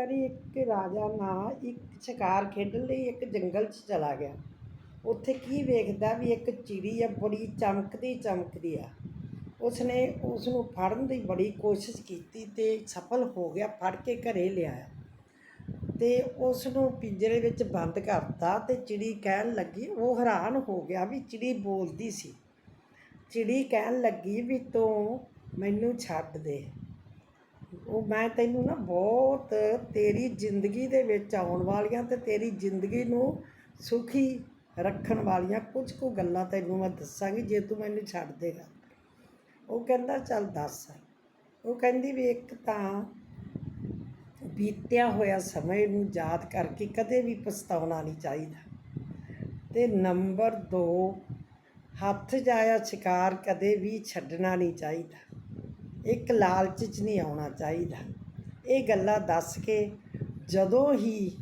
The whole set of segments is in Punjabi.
ਵਾਰੀ ਇੱਕ ਰਾਜਾ ਨਾ ਇੱਕ ਸ਼ਿਕਾਰ ਖੇਡਣ ਲਈ ਇੱਕ ਜੰਗਲ 'ਚ ਚਲਾ ਗਿਆ। ਉੱਥੇ ਕੀ ਵੇਖਦਾ ਵੀ ਇੱਕ ਚਿੜੀ ਆ, ਬੜੀ ਚਮਕਦੀ ਚਮਕਦੀ ਆ। ਉਸਨੇ ਉਸ ਨੂੰ ਫੜਨ ਦੀ ਬੜੀ ਕੋਸ਼ਿਸ਼ ਕੀਤੀ ਤੇ ਸਫਲ ਹੋ ਗਿਆ, ਫੜ ਕੇ ਘਰੇ ਲਿਆਇਆ। ਤੇ ਉਸ ਨੂੰ ਪਿੰਜਰੇ ਵਿੱਚ ਬੰਦ ਕਰਤਾ ਤੇ ਚਿੜੀ ਕਹਿਣ ਲੱਗੀ, ਉਹ ਹੈਰਾਨ ਹੋ ਗਿਆ ਵੀ ਚਿੜੀ ਬੋਲਦੀ ਸੀ। ਚਿੜੀ ਕਹਿਣ ਲੱਗੀ ਵੀ ਤੂੰ ਮੈਨੂੰ ਛੱਡ ਦੇ। ਉਹ ਮੈਂ ਤੈਨੂੰ ਨਾ ਬਹੁਤ ਤੇਰੀ ਜ਼ਿੰਦਗੀ ਦੇ ਵਿੱਚ ਆਉਣ ਵਾਲੀਆਂ ਤੇ ਤੇਰੀ ਜ਼ਿੰਦਗੀ ਨੂੰ ਸੁਖੀ ਰੱਖਣ ਵਾਲੀਆਂ ਕੁਝ ਕੁ ਗੱਲਾਂ ਤੈਨੂੰ ਮੈਂ ਦੱਸਾਂਗੀ, ਜੇ ਤੂੰ ਮੈਨੂੰ ਛੱਡ ਦੇਗਾ। ਉਹ ਕਹਿੰਦਾ, ਚੱਲ ਦੱਸ। ਉਹ ਕਹਿੰਦੀ ਵੀ ਇੱਕ ਤਾਂ ਬੀਤਿਆ ਹੋਇਆ ਸਮੇਂ ਨੂੰ ਯਾਦ ਕਰਕੇ ਕਦੇ ਵੀ ਪਛਤਾਉਣਾ ਨਹੀਂ ਚਾਹੀਦਾ। ਤੇ ਨੰਬਰ 2 ਹੱਥ ਜਾਇਆ ਸ਼ਿਕਾਰ ਕਦੇ ਵੀ ਛੱਡਣਾ ਨਹੀਂ ਚਾਹੀਦਾ। ਇੱਕ ਲਾਲਚ 'ਚ ਨਹੀਂ ਆਉਣਾ ਚਾਹੀਦਾ। ਇਹ ਗੱਲਾਂ ਦੱਸ ਕੇ ਜਦੋਂ ਹੀ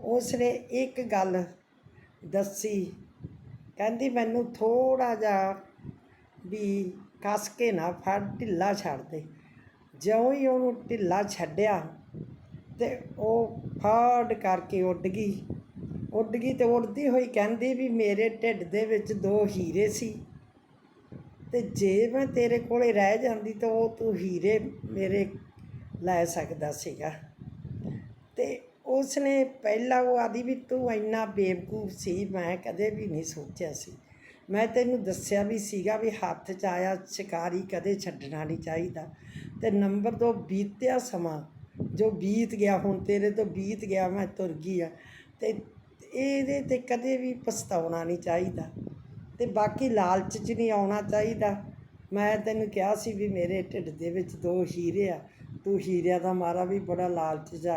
ਉਸਨੇ ਇੱਕ ਗੱਲ ਦੱਸੀ, ਕਹਿੰਦੀ, ਮੈਨੂੰ ਥੋੜਾ ਜਿਹਾ ਵੀ ਕੱਸ ਕੇ ਨਾ ਫੜ, ਢਿੱਲਾ ਛੱਡ ਦੇ। ਜਿਉਂ ਹੀ ਉਹਨੂੰ ਢਿੱਲਾ ਛੱਡਿਆ ਤੇ ਉਹ ਫੜ ਕਰਕੇ ਉੱਡ ਗਈ। ਉੱਡ ਗਈ ਤੇ ਉੱਡਦੀ ਹੋਈ ਕਹਿੰਦੀ ਵੀ, ਮੇਰੇ ਢਿੱਡ ਦੇ ਵਿੱਚ ਦੋ ਹੀਰੇ ਸੀ। ਤੇ ਜੇ ਮੈਂ ਤੇਰੇ ਕੋਲੇ ਰਹਿ ਜਾਂਦੀ ਤਾਂ ਉਹ ਤੂੰ ਹੀਰੇ ਮੇਰੇ ਲੈ ਸਕਦਾ ਸੀਗਾ। ਤੇ ਉਸ ਨੇ ਪਹਿਲਾਂ ਉਹ ਆਦੀ ਵੀ ਤੂੰ ਇੰਨਾ ਬੇਵਕੂਫ ਸੀ, ਮੈਂ ਕਦੇ ਵੀ ਨਹੀਂ ਸੋਚਿਆ ਸੀ। ਮੈਂ ਤੈਨੂੰ ਦੱਸਿਆ ਵੀ ਸੀਗਾ ਵੀ ਹੱਥ 'ਚ ਆਇਆ ਸ਼ਿਕਾਰੀ ਕਦੇ ਛੱਡਣਾ ਨਹੀਂ ਚਾਹੀਦਾ। ਤੇ ਨੰਬਰ 2 ਬੀਤਿਆ ਸਮਾਂ, ਜੋ ਬੀਤ ਗਿਆ, ਹੁਣ ਤੇਰੇ ਤੋਂ ਬੀਤ ਗਿਆ, ਮੈਂ ਤੁਰ ਗਈ ਆ। ਤੇ ਇਹਦੇ ਤੇ ਕਦੇ ਵੀ ਪਛਤਾਉਣਾ ਨਹੀਂ ਚਾਹੀਦਾ। ਤੇ ਬਾਕੀ ਲਾਲਚ 'ਚ ਨਹੀਂ ਆਉਣਾ ਚਾਹੀਦਾ। ਮੈਂ ਤੈਨੂੰ ਕਿਹਾ ਸੀ ਵੀ ਮੇਰੇ ਢਿੱਡ ਦੇ ਵਿੱਚ ਦੋ ਹੀਰੇ ਆ। ਤੂੰ ਹੀਰਿਆਂ ਦਾ ਮਾਰਾ ਵੀ ਬੜਾ ਲਾਲਚ ਜਾ